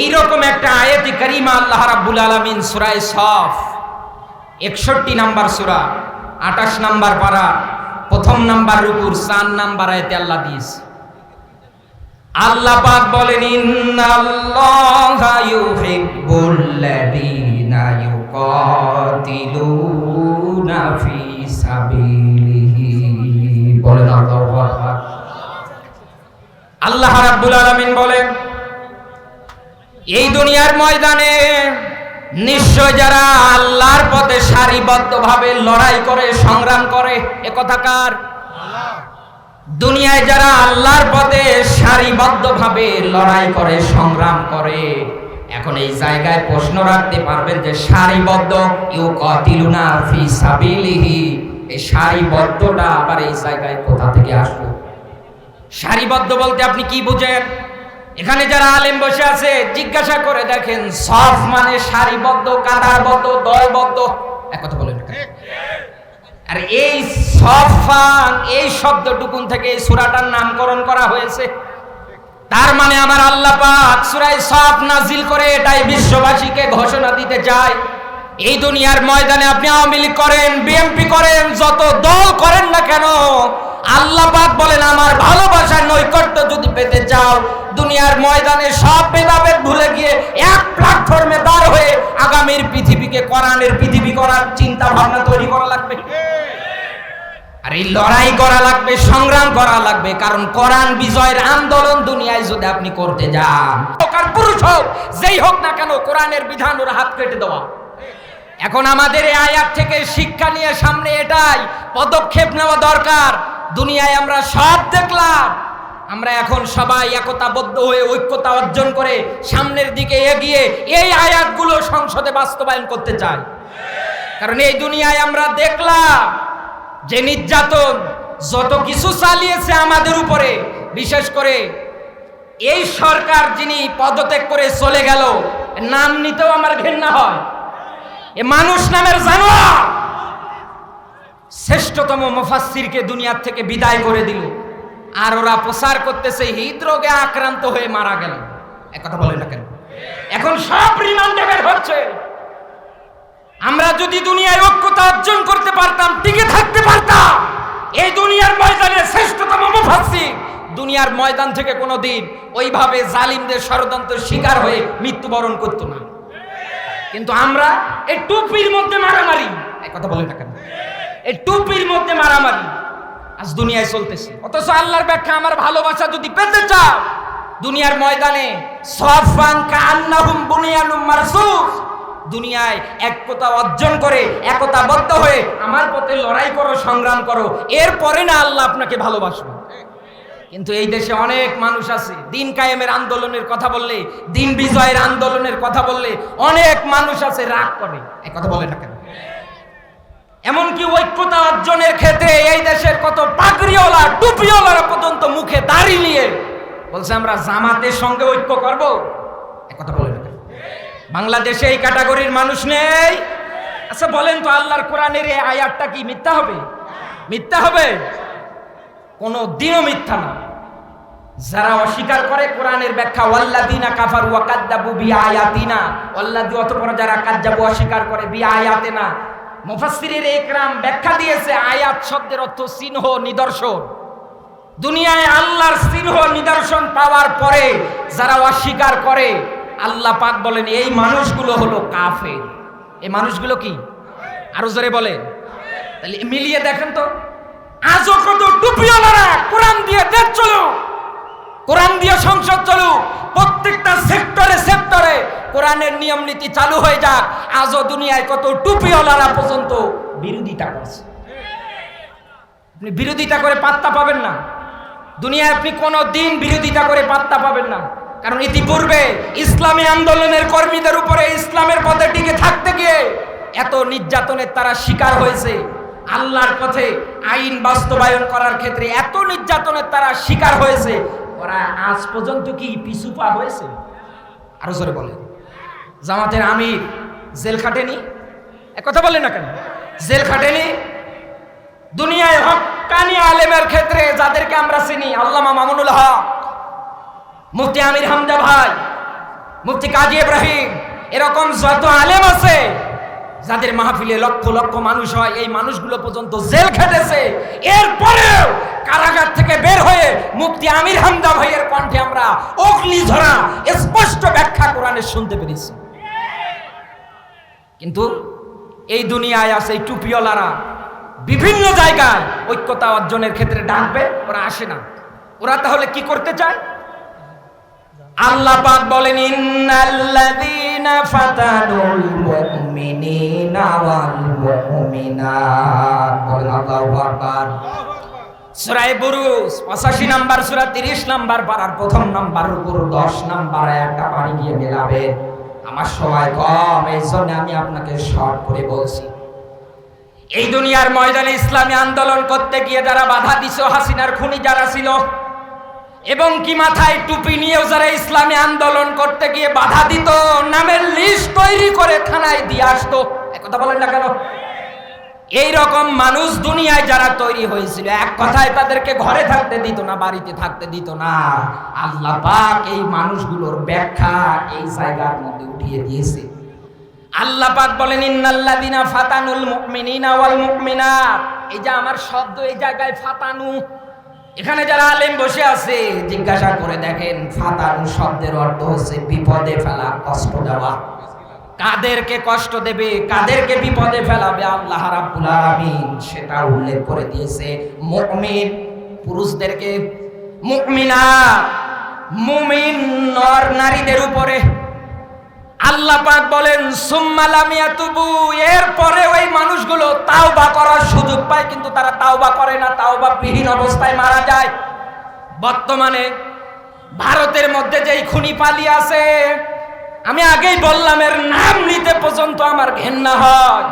এইরকম একটা আয়াতি করিমা আল্লাহ রাব্বুল আলামিন সূরায়ে সফ। একষট্টি নাম্বার সূরা, আঠাশ নাম্বার পারা, প্রথম নাম্বার রুকুর চার নাম্বার আয়াতে আল্লাহ দিয়েছে। আল্লাহ পাক বলেন, ইন্নাল্লাহা ইউহিব্বুল্লাযীনা ইউকাতিলুনা ফি বলেন আল্লাহ রাব্বুল আলামিন বলেন এই দুনিয়ার ময়দানে নিশ্চয় যারা আল্লাহর পথে সারিবদ্ধভাবে লড়াই করে, সংগ্রাম করে, এ কথাকার দুনিয়ায় যারা আল্লাহর পথে সারিবদ্ধভাবে লড়াই করে, সংগ্রাম করে, এখন এই জায়গায় প্রশ্ন রাখতে পারবেন যে সারিবদ্ধ ইউ কতিলুনা ফি সাবিলিহি, এই সারিবদ্ধটা আবার এই জায়গায় কোথা থেকে আসলো সারিবদ্ধ বলতে আপনি কি বুঝেন? এখানে যারা আলেম বসে আছে, জিজ্ঞাসা করে দেখেন, সফ মানে সারিবদ্ধ কাতারবদ্ধ দলবদ্ধ। এক কথা বলেন আর এই সফান, এই শব্দটুকুন থেকে এই সূরাটার নামকরণ করা হয়েছে। তার মানে আমার আল্লাহ পাক সূরায় সফ নাজিল করে এটাই বিশ্ববাসীকে ঘোষণা দিতে চায়। এই দুনিয়ার ময়দানে আপনি আওয়ামী লীগ করেন, বিএনপি করেন, যত দল করেন না কেন আল্লাহ পাক বলেন, আমার ভালোবাসার নৈকট্য যদি পেতে চাও, দুনিয়ার ময়দানে সব ভেদাভেদ ভুলে গিয়ে এক প্ল্যাটফর্মে দাঁড় হয়ে আগামীর পৃথিবীকে কোরআনের পৃথিবী করার চিন্তা ভাবনা তৈরি করা লাগবে। আর এই লড়াই করা লাগবে, সংগ্রাম করা লাগবে, কারণ কোরআন বিজয়ের আন্দোলন দুনিয়ায় যদি আপনি করতে যান পুরুষ হোক, যেই হোক না কেন কোরআনের বিধান ওর হাত কেটে দেওয়া। এখন আমাদের এই আয়াত থেকে শিক্ষা নিয়ে সামনে এটাই, পদক্ষেপ নেওয়া দরকার। দুনিয়ায় আমরা সব দেখলাম। আমরা এখন সবাই একতাবদ্ধ হয়ে ঐক্যতা অর্জন করে সামনের দিকে এগিয়ে এই আয়াতগুলো সংসদে বাস্তবায়ন করতে চাই। কারণ এই দুনিয়ায় আমরা দেখলাম যে নির্যাতন যত কিছু চালিয়েছে আমাদের উপরে, বিশেষ করে এই সরকার যিনি পদত্যাগ করে চলে গেল নাম নিতেও আমার ঘেন্না হয়। এ মানুষ নামের জানোয়ার। শ্রেষ্ঠতম মুফাসসিরকে দুনিয়ার থেকে বিদায় করে দিল। আর ওরা প্রচার করতেছে, হৃদরোগে আক্রান্ত হয়ে মারা গেল। এক কথা বলেন না কেন? এখন সব রিমান্ডে বের হচ্ছে। আমরা যদি দুনিয়ায় ঐক্যতা অর্জন করতে পারতাম, টিকে থাকতে পারতাম, এই দুনিয়ার ময়দানে শ্রেষ্ঠতম মুফাসসির দুনিয়ার ময়দান থেকে কোনো দিন ওইভাবে জালিমদের ষড়যন্ত্রের শিকার হয়ে মৃত্যুবরণ করতো না। কিন্তু আমরা এই টুপির মধ্যে মারামারি। এই কথা বলেন না কেন? এই টুপির মধ্যে মারামারি। আজ দুনিয়ায় চলতেছে। অথচ আল্লাহর ব্যাখ্যা, আমার ভালোবাসা যদি পেতে চাও, দুনিয়ার ময়দানে দুনিয়ায় একতা অর্জন করে, একতাবদ্ধ হয়ে আমার পথে লড়াই করো, সংগ্রাম করো। এরপরে না আল্লাহ আপনাকে ভালোবাসবে। কিন্তু এই দেশে অনেক মানুষ আছে, দিন কায়েমের আন্দোলনের কথা বললে, দিন বিজয়ের আন্দোলনের কথা বললে অনেক মানুষ আছে রাগ করে। এই কথা বলে না কেন? এমনকি ঐক্যতা অর্জনের ক্ষেত্রে এই দেশের কত পাগড়িওয়ালা, টুপিওয়ালারা পর্যন্ত মুখে দাড়ি নিয়ে বলছে, আমরা জামাতের সঙ্গে ঐক্য করব? কথা বলে না বাংলাদেশে এই ক্যাটাগরির মানুষ নেই। আচ্ছা বলেন তো, আল্লাহর কোরআনের এই আয়াতটা কি মিথ্যা হবে? মিথ্যা হবে? কোনো দিনও মিথ্যা না। যারা অস্বীকার করে কোরআনের ব্যাখ্যা ওয়াল্লাদিনা কাফার ওয়া কাদ্দাবু বি আয়াতিনা ওয়াল্লাদি অতঃপর যারা কাজ্জাবু অস্বীকার করে বি আয়াতিনা মুফাসসিরের একরাম ব্যাখ্যা দিয়েছে আয়াত শব্দের অর্থ চিহ্ন নিদর্শন। দুনিয়ায় আল্লাহর চিহ্ন নিদর্শন পাওয়ার পরে যারা অস্বীকার করে, আল্লাহ পাক বলেন, এই মানুষগুলো হলো কাফের। এই মানুষগুলো কি? আরও জোরে বলে তাহলে মিলিয়ে দেখেন তো। আজও কত টুপিওয়ালারা কোরআন দিয়ে দেশ চলো। কোরআন দিয়ে সংসদ চলুক, প্রত্যেকটা সেক্টরে সেক্টরে কোরআনের নিয়ম নীতি চালু হয়ে যাক। আজও দুনিয়ায় কত টুপিওয়ালারা পর্যন্ত বিরোধিতা করছে। আপনি বিরোধিতা করে পাত্তা পাবেন না। দুনিয়ায় আপনি কোনো দিন বিরোধিতা করে পাত্তা পাবেন না। কারণ ইতিপূর্বে ইসলামী আন্দোলনের কর্মীদের উপরে ইসলামের পথে টিকে থাকতে গিয়ে এত নির্যাতনের তারা শিকার হয়েছে। আল্লাহর পথে আইন বাস্তবায়ন করার ক্ষেত্রে এত নির্যাতনের তারা শিকার হয়েছে। ওরা আজ পর্যন্ত কি পিছু পা হয়েছে? আরও জোরে বলে জামাতের আমির জেল খাটেনি? কথা বলে না কেন? জেল খাটেনি? দুনিয়ায় হকানি আলেমের ক্ষেত্রে যাদেরকে আমরা চিনি, আল্লামা মামুনুল হক, মুফতি আমির হামজা ভাই, মুফতি কাজী ইব্রাহিম, এরকম যত আলেম আছে, যাদের মাহফিলে লক্ষ লক্ষ মানুষ হয়, এই মানুষগুলো পর্যন্ত জেল খেটেছে। এরপরেও কারাগার থেকে বের হয়ে মুফতি আমির হামদা ভাইয়ের কণ্ঠে আমরা অগ্নি ঝরা স্পষ্ট ব্যাখ্যা কোরআনের শুনতে পেরেছি। কিন্তু এই দুনিয়ায় আছে এই টুপিওয়ালারা। বিভিন্ন জায়গায় ঐক্যতা অর্জনের ক্ষেত্রে ডাকবে, ওরা আসে না। ওরা তাহলে কি করতে চায়? আল্লাহ পাক বলেন, ইন্নাল্লাযীনা ফাতানুল মুমিনিনা ওয়াল মুমিনাত। আল্লাহু আকবার। সূরা বুরুজ 85 নাম্বার, সূরা 30 নাম্বার পারার প্রথম নাম্বার, উপর 10 নাম্বার একটা পানি গিয়ে মেলাবে। আমার সময় কম এই জন্য আমি আপনাকে শর্ট করে বলছি। এই দুনিয়ার ময়দানে ইসলামী আন্দোলন করতে গিয়ে যারা বাধা দিছ, হাসিনার খুনি যারা ছিল, এবং কি মাথায় টুপি নিয়েও যারা ইসলামী আন্দোলন করতে গিয়ে বাধা দিত, নামের লিস্ট তৈরি করে থানায় দিয়ে আসতো। কথা বলেন না কেন? এই রকম মানুষ দুনিয়ায় যারা তৈরি হয়েছিল, এক কথায় তাদেরকে ঘরে থাকতে দিত না, বাড়িতে থাকতে দিত না। আল্লাহ পাক এই মানুষগুলোর ব্যাখ্যা এই জায়গার মধ্যে উঠিয়ে দিয়েছে। আল্লাহ পাক বলেন, ইন্নাল্লাযিনা ফাতানুল মুমিনিনা ওয়াল মুমিনাত। এই যে আমার শব্দ এই জায়গায় ফাতানু। এখানে যারা আলেম বসে আছে, জিজ্ঞাসা করে দেখেন, ফাতানু শব্দের অর্থ হচ্ছে বিপদে ফেলা, কষ্ট দেওয়া। কাদেরকে কষ্ট দেবে, কাদেরকে বিপদে ফেলাবে আল্লাহ রাব্বুল আলামিন সেটা উল্লেখ করে দিয়েছে। মুমিন, পুরুষদেরকে মুমিনা, মুমিন নর নারীদের উপরে আল্লাহ পাক বলেন সুম্মালামিয়া তুবু এরপরে ওই মানুষগুলো তাওবা করার সুযোগ পায়, কিন্তু তারা তাওবা করে না তাওবা বিহীন অবস্থায় মারা যায়। বর্তমানে ভারতের মধ্যে যেই খুনি পালি আছে আমি আগেই বললাম, এর নাম নিতে পর্যন্ত আমার ঘেন্না হয়।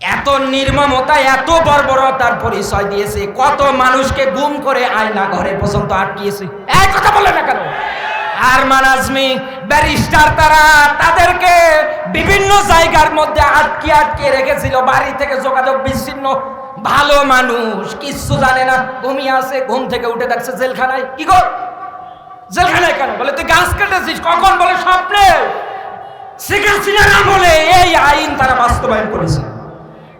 এত নির্মমতা, এত বর্বরতার পরিচয় দিয়েছে, কত মানুষকে গুম করে আয়না ঘরে পর্যন্ত আটকিয়েছে। এক কথা বলে না কেন? আরমান আজমি, ব্যারিস্টার তারা, তাদেরকে বিভিন্ন জায়গার মধ্যে আটকে আটকে রেখেছিল, বাড়ি থেকে যোগাযোগ বিচ্ছিন্ন। ভালো মানুষ, কিচ্ছু জানে না, ঘুমিয়ে আছে, ঘুম থেকে উঠে দেখছে জেলখানায়। কি গো? জেলখানায় কেন? বলে তুই গাছ কেটেছিস কখন? বলে স্বপ্নে। শেখ হাসিনার এই আইন তারা বাস্তবায়ন করেছে।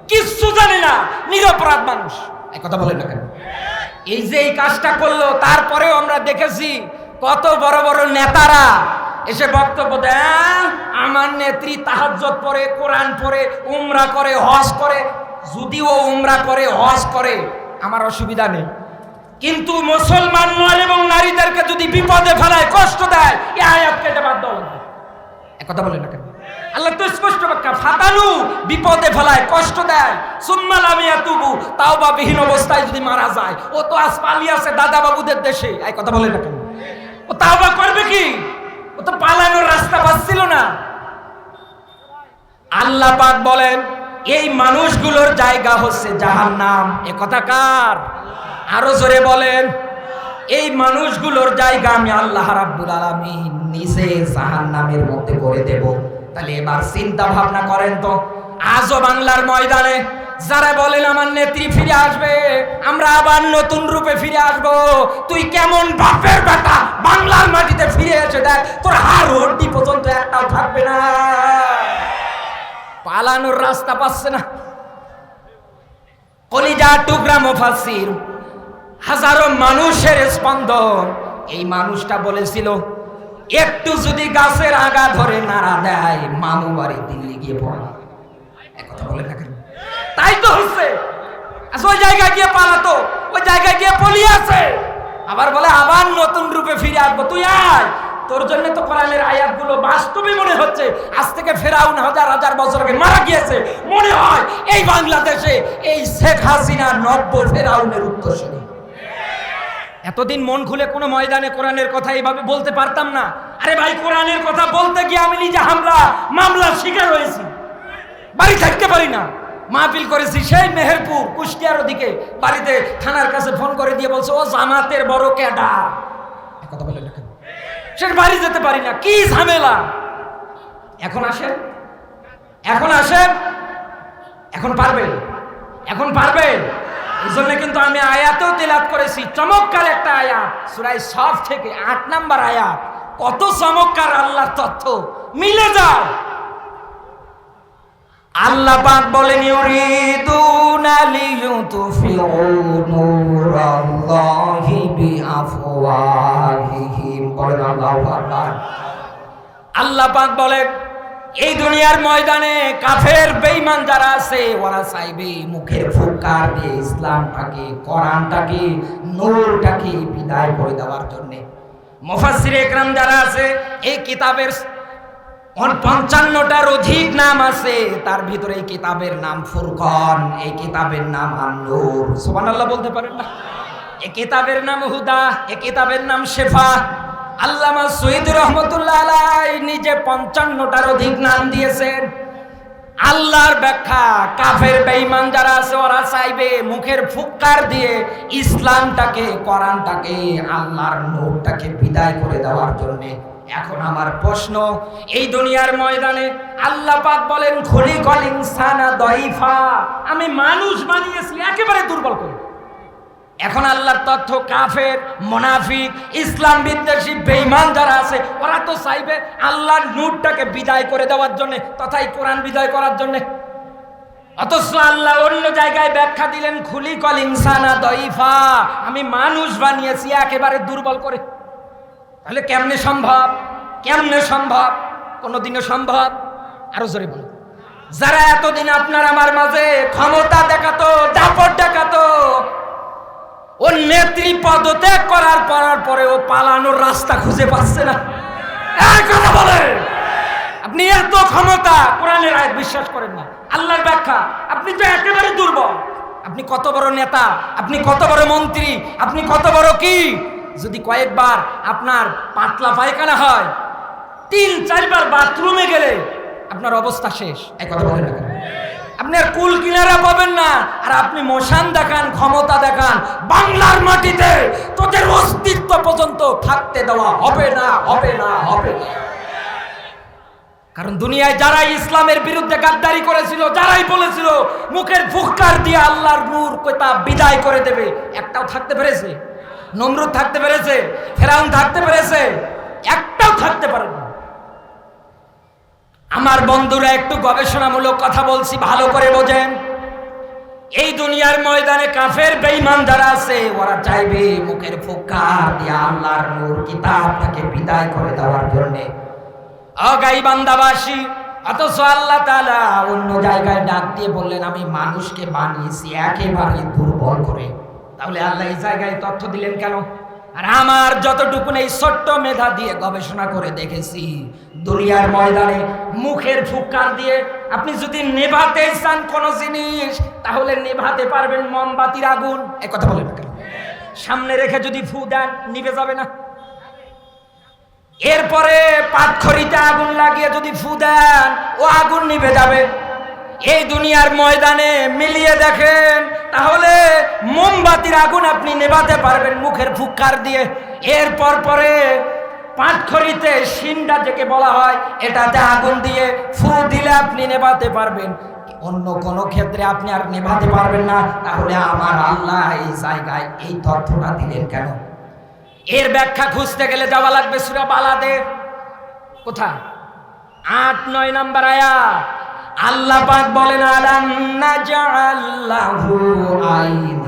কিচ্ছু জানে না নিরপরাধ মানুষ। এক কথা বলেন না কেন? এই যে এই কাজটা করল তারপরেও আমরা দেখেছি কত বড় বড় নেতারা এসে বক্তব্য দেয় "আহ, আমার নেত্রী তাহাজ্জত পরে কোরআন পড়ে উমরা করে হজ করে। যদিও উমরা করে হজ করে আমার অসুবিধা নেই। কিন্তু মুসলমান নয় এবং নারীদেরকে যদি বিপদে ফেলায়, কষ্ট দেয়, এ আয়াত কেটে বাদ দেওয়া কথা বলেন না কেন? আল্লাহ তো স্পষ্ট ব্যাখ্যা ফাতানু বিপদে ফেলায়, কষ্ট দেয়। সুম্মাল আমি তুবু তাও বা বিহীন অবস্থায় যদি মারা যায়, ও তো আজ পালিয়ে আছে দাদা বাবুদের দেশে। এই কথা বলেন না কেন? ও তাও বা করবে কি? ও তো পালানোর রাস্তা পাচ্ছিল না। আল্লাহ পাক বলেন, এই মানুষগুলোর জায়গা হচ্ছে জাহান্নাম। এ কথা কার? আরও জোরে বলেন, এই মানুষগুলোর জায়গা আমি আল্লাহ রাব্বুল আলামিন নিজে জাহান্নামের মধ্যে করে দেব। তাহলে এবার চিন্তা ভাবনা করেন তো, আজও বাংলার ময়দানে যারা বলেন, আমার নেত্রী ফিরে আসবে, আমরা আবার নতুন রূপে ফিরে আসব। তুই কেমন বাপের বেটা, বাংলার মাটিতে ফিরে এসে দেখ, তোর হাড় হড্ডি পর্যন্ত একটাও থাকবে না। পালানোর রাস্তা পাচ্ছে না। কলিজা টুকরা মুফাসসির হাজারো মানুষের স্পন্দন। এই মানুষটা বলেছিল, একটু যদি গাছের আগা ধরে নাড়া দেয়, মামু বাড়ি দিল্লি গিয়ে পড়া কথা বলে না তাই তো হচ্ছে ওই জায়গায় গিয়ে পালাতো, ওই জায়গায় গিয়ে পলিয়ে আবার বলে, আবার নতুন রূপে ফিরে আসব, তুই আয়। তোর জন্য তো কোরআনের আয়াতগুলো বাস্তবে মনে হচ্ছে। আজ থেকে ফেরাউন হাজার হাজার বছর আগে মারা গিয়েছে। মনে হয় এই বাংলাদেশে এই শেখ হাসিনা নব্য ফেরাউনের উত্তরসূরি। এতদিন মন খুলে কোনো ময়দানে কোরআনের কথা এইভাবে বলতে পারতাম না। আরে ভাই, কোরআনের কথা বলতে গিয়ে আমি নিজে হামলা, মামলার শিকার হয়েছি। বাড়ি থাকতে পারি না। মাহফিল করেছি সেই মেহেরপুর, কুষ্টিয়ার ওদিকে। বাড়িতে থানার কাছে ফোন করে দিয়ে বলছে, ও জামাতের বড় ক্যাডা কথা বলে লেখেন সে বাড়ি যেতে পারি না। কি ঝামেলা? এখন আসেন। এখন আসেন। এখন পারবেন। এখন পারবেন। এই জন্য কিন্তু আমি আয়াতেও তেলাত করেছি। চমৎকার একটা আয়াত সুরাই সব থেকে আট নাম্বার আয়াত। কত চমৎকার আল্লাহর তথ্য। মিলে যাও। আল্লাহ পাক বলেন, ইউরিদুনা লিয়ুতফিউ নূরাল্লাহি বিআফওয়াহিহিম। বলেন আল্লাহু আকবার। আল্লাহ পাক বলেন এই দুনিয়ার ময়দানে কাফের বেঈমান যারা আছে, ওরা চাইবে মুখের ফুৎকার দিয়ে ইসলামটাকে, কোরআনটাকে, নূরটাকে বিদায় করে দেওয়ার জন্য। মুফাসসির একরাম যারা আছে, এই কিতাবের পঞ্চান্নটার অধিক নাম আছে, তার ভিতরে এই কিতাবের নাম ফুরকন, এই কিতাবের নাম আন্নুর। সুবহানাল্লাহ বলতে পারেন না? এই কিতাবের নাম হুদা, এই কিতাবের নাম শেফা আল্লামা সৈয়দ রহমতুল্লাহ আলাই নিজে পঞ্চান্নটার অধিক নাম দিয়েছেন। আল্লাহর ব্যাখ্যা, কাফের বেঈমান যারা আছে, ওরা চাইবে মুখের ফুৎকার দিয়ে ইসলামটাকে, কোরআনটাকে, আল্লাহর নূরটাকে বিদায় করে দেওয়ার জন্য। এখন আমার প্রশ্ন, এই দুনিয়ার ময়দানে আল্লাহ পাক বলেন খলি কল ইনসানা দইফা আমি মানুষ বানিয়েছি, একেবারে দুর্বল করে। এখন আল্লাহর তথ্য কাফের, মোনাফিক, ইসলাম বিদ্বেষী, বেঈমান যারা আছে, ওরা তো চাইবে আল্লাহর নূরটাকে বিদায় করে দেওয়ার জন্য তথাই কোরআন বিদায় করার জন্য। অথচ আল্লাহ অন্য জায়গায় ব্যাখ্যা দিলেন খুলি কল ইনসানা দইফা আমি মানুষ বানিয়েছি একেবারে দুর্বল করে। তাহলে কেমনে সম্ভব? কেমনে সম্ভব? কোনোদিনও সম্ভব? আরও জোরে বলুন যারা এতদিন আপনার আমার মাঝে ক্ষমতা দেখাতো, দাপট দেখাতো ও নেত্রী পদত্যাগ করার পরার পরে ও পালানোর রাস্তা খুঁজে পাচ্ছে না। কথা বলে আপনি এত ক্ষমতা, কোরআনের আয়াত বিশ্বাস করেন না। আল্লাহর ব্যাখ্যা, আপনি তো একেবারে দুর্বল। আপনি কত বড় নেতা, আপনি কত বড় মন্ত্রী, আপনি কত বড় কি? যদি কয়েকবার আপনার পাতলা পায়খানা হয়, তিন, চারবার বাথরুমে গেলে আপনার অবস্থা শেষ। এই কথা বলেন না কেন? আপনি কুল কিনারা পাবেন না। আর আপনি মশান দেখান, ক্ষমতা দেখান, বাংলার মাটিতে তোদের অস্তিত্ব পর্যন্ত থাকতে দেওয়া হবে না হবে না হবে না। কারণ দুনিয়ায় যারাই ইসলামের বিরুদ্ধে গাদ্দারি করেছিল, যারাই বলেছিল, মুখের ফুৎকার দিয়ে আল্লাহর নূর কোথা বিদায় করে দেবে, একটাও থাকতে পেরেছে। নমরুদ থাকতে পেরেছে, ফেরাউন থাকতে পেরেছে, একটাও থাকতে পারে না আমার বন্ধুরা, একটু গবেষণামূলক কথা বলছি, ভালো করে বোঝেন। এই দুনিয়ার ময়দানে কাফের বেঈমান যারা আছে, ওরা চাইবে মুখের ফুৎকার দিয়ে আল্লাহর নূর কিতাবটাকে বিদায় করে দেওয়ার জন্যে। অগাই বান্দাবাসী, অথচ আল্লাহ তাআলা অন্য জায়গায় ডাক দিয়ে বললেন, আমি মানুষকে বানিয়েছি একেবারে দুর্বল করে। তাহলে আল্লাহ এই জায়গায় তথ্য দিলেন কেন? আর আমার যতটুকু এই ছোট্ট মেধা দিয়ে গবেষণা করে দেখেছি দুনিয়ার ময়দানে মুখের ফুৎকার দিয়ে আপনি যদি নেভাতে চান কোনো জিনিস, তাহলে নেভাতে পারবেন মোমবাতির আগুন। এই কথা বলেন সামনে রেখে যদি ফু দেন, নিভে যাবে না। এরপরে পাটখড়িতে আগুন লাগিয়ে যদি ফু দেন, ও আগুন নিভে যাবে। এই দুনিয়ার ময়দানে মিলিয়ে দেখেন, তাহলে মোমবাতির আগুন আপনি নেভাতে পারবেন মুখের ফুৎকার দিয়ে। এরপর পরে পাটখড়িতে সিন্ডা যেকে বলা হয়, এটাতে আগুন দিয়ে ফু দিলে আপনি নেভাতে পারবেন। অন্য কোনো ক্ষেত্রে আপনি আর নেভাতে পারবেন না। তাহলে আমার আল্লাহ এই জায়গায় এই তথ্যটা দিলেন কেন? এর ব্যাখ্যা খুঁজতে গেলে যাওয়া লাগবে সুরা বালাদে কোথা আট, নয় নাম্বার আয়া আল্লাহ পাক বলেন, আলাম নাজআল্লাহু আইনাইন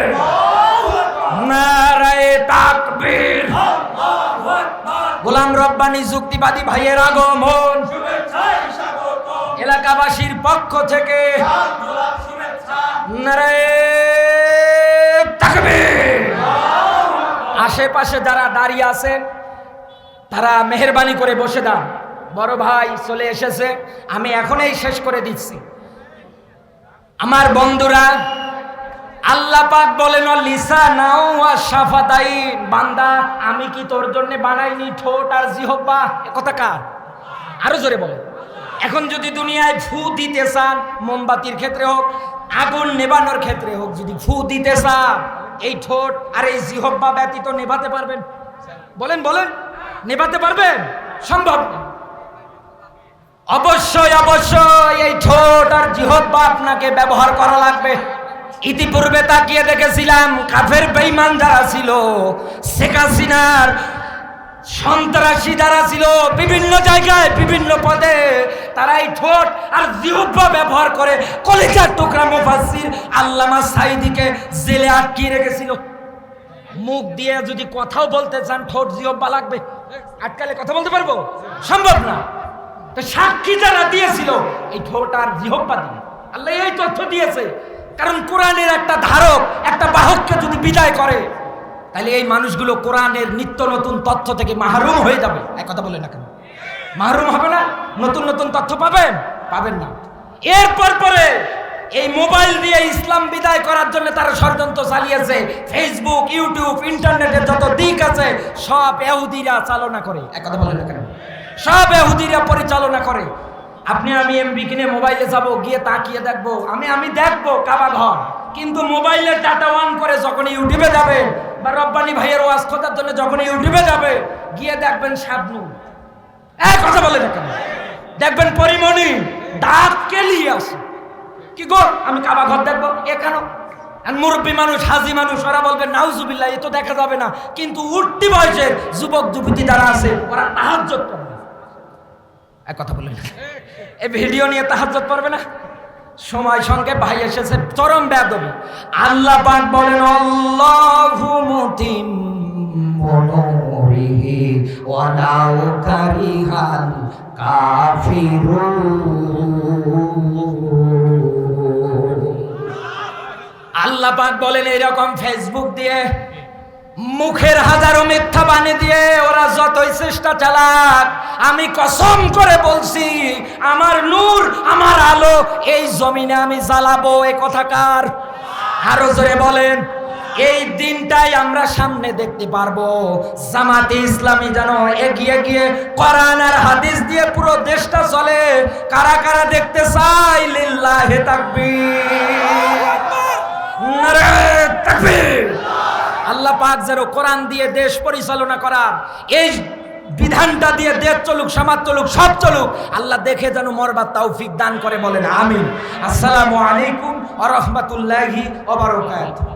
রব্বানি যুক্তিবাদী ভাইয়ের আগমন। এলাকাবাসীর পক্ষ থেকে আশেপাশে যারা দাঁড়িয়ে আছেন তারা মেহরবানি করে বসে দাও বড় ভাই চলে এসেছে, আমি এখনই শেষ করে দিচ্ছি। আমার বন্ধুরা আল্লাহ পাক বলেন লিসা নাও আর শাফাতাইন বান্দা, আমি কি তোর জন্য বানাইনি ঠোঁট আর জিহব্বা কথা কার? আরও জোরে বলে এখন যদি দুনিয়ায় ফু দিতে চান, মোমবাতির ক্ষেত্রে হোক, আগুন নেবানোর ক্ষেত্রে হোক, যদি ফু দিতে চান, এই ঠোঁট আর এই জিহব্বা ব্যতীত নেভাতে পারবেন? বলেন বলেন। নেভাতে পারবেন? সম্ভব অবশ্যই অবশ্যই এই ঠোঁট আর জিহব্বা আপনাকে ব্যবহার করা লাগবে। ইতিপূর্বে তাকিয়ে দেখেছিলাম কাফের বেইমান যারা ছিল, শেখ হাসিনার সন্ত্রাসী যারা ছিল, বিভিন্ন জায়গায়, বিভিন্ন পদে তারা এই ঠোঁট আর জিহব্বা ব্যবহার করে কলেজার টুকরা মুফাসসির আল্লামা সাইদিকে জেলে আটকিয়ে রেখেছিল। মুখ দিয়ে যদি কথাও বলতে চান, ঠোঁট জিহব্বা লাগবে। আটকালে কথা বলতে পারব? সম্ভব না। তো সাক্ষী যারা দিয়েছিল, এই ঠোঁট আর জিহব্বা দিয়ে। আল্লাহ এই তথ্য দিয়েছে। কারণ কোরআনের একটা ধারক, একটা বাহককে যদি বিদায় করে, তাহলে এই মানুষগুলো কোরআনের নিত্য নতুন তথ্য থেকে মাহরুম হয়ে যাবে। এক কথা বলে না কেন? মাহরুম হবে না? নতুন নতুন তথ্য পাবেন? পাবেন না। এরপর পরে এই মোবাইল দিয়ে ইসলাম বিদায় করার জন্য তারা ষড়যন্ত্র চালিয়েছে। ফেসবুক ইউটিউব ইন্টারনেটের যত দিক আছে, সব এহুদিরা চালনা করে। এক কথা বলে না কেন? সব এহুদিরা পরিচালনা করে। আপনি আমি এমবি কিনে মোবাইলে যাব, গিয়ে তাকিয়ে দেখব। আমি আমি দেখব কাবা ঘর। কিন্তু মোবাইলের ডাটা অন করে যখন ইউটিউবে যাবে, বা রব্বানি ভাইয়ের ওয়াজ খোঁজার জন্য যখন ইউটিউবে যাবে, গিয়ে দেখবেন শাবনু এক কথা বলে না কেন? দেখবেন পরিমণি দাঁত কেলিয়ে আসে কি গো, আমি কাবা ঘর দেখব এ কেন? মুরব্বী মানুষ, হাজি মানুষ, ওরা বলবে, নাউজুবিল্লাহ, এ তো দেখা যাবে না। কিন্তু উঠতি বয়সের যুবক যুবতী যারা আছে, ওরা তাহাজ্জত করবে এক কথা বললেন এই ভিডিও নিয়ে তাহাজ্জত পড়বে না। সময় সঙ্গে ভাই এসেছে, চরম বেদবি আল্লাহ পাক বলেন, আল্লাহু মুতিম মনোরিহি ওয়ালাউ কারিহাল কাফিরুন। আল্লাহ পাক বলেন, এরকম ফেসবুক দিয়ে মুখের হাজারো মিথ্যা বানিয়ে দিয়ে ওরা যতই চেষ্টা চালাক, আমি কসম করে বলছি, আমার নূর, আমার আলো, এই জমিনে আমি জ্বালাবো। এ কথাকার আরও জোরে বলেন। এই দিনটাই আমরা সামনে দেখতে পারব। জামাতে ইসলামী যেন এগিয়ে গিয়ে কোরআন আর হাদিস দিয়ে পুরো দেশটা চলে কারা কারা দেখতে চাই লিল্লাহে তাকবীর। নারে তাকবীর। আল্লাহ পাক যেন কোরআন দিয়ে দেশ পরিচালনা করার এই বিধানটা দিয়ে দেশ চলুক, সমাজ চলুক, সব চলুক, আল্লাহ দেখে যেন মরবার তৌফিক দান করে বলেন, আমিন। আসসালামু আলাইকুম আ রহমতুল্লাহি